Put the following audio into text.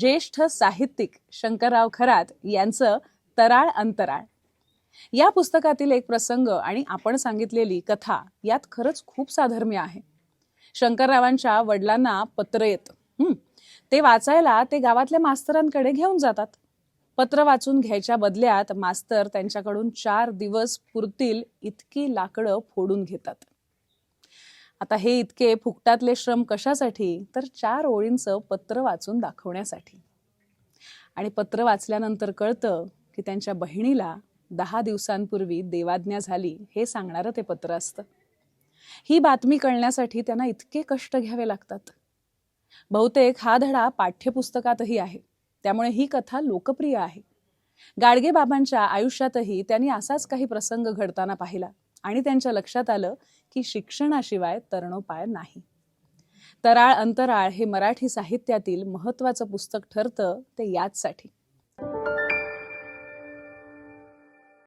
ज्येष्ठ साहित्यिक शंकरराव खरात यांचं तराळ अंतराळ. या पुस्तकातील एक प्रसंग आणि आपण सांगितलेली कथा यात खरंच खूप साधर्म्य आहे. शंकररावांच्या वडिलांना पत्र येतं. ते वाचायला ते गावातल्या मास्तरांकडे घेऊन जातात. पत्र वाचून घ्यायच्या बदल्यात मास्तर त्यांच्याकडून चार दिवस पुरतील इतकी लाकडं फोडून घेतात. आता हे इतके फुकटातले श्रम कशासाठी? तर चार ओळींचं पत्र वाचून दाखवण्यासाठी. आणि पत्र वाचल्यानंतर कळतं की त्यांच्या बहिणीला दहा दिवसांपूर्वी देवाज्ञा झाली हे सांगणारं ते पत्र असतं. ही बातमी कळण्यासाठी त्यांना इतके कष्ट घ्यावे लागतात. बहुतेक हा धडा पाठ्यपुस्तकातही आहे. त्यामुळे ही कथा लोकप्रिय आहे. गाडगे बाबांच्या आयुष्यातही त्यांनी असाच काही प्रसंग घडताना पाहिला. आणि त्यांच्या लक्षात आलं की शिक्षणाशिवाय तरणोपाय नाही. तराळ अंतराळ हे मराठी साहित्यातील महत्त्वाचं पुस्तक ठरतं ते याचसाठी.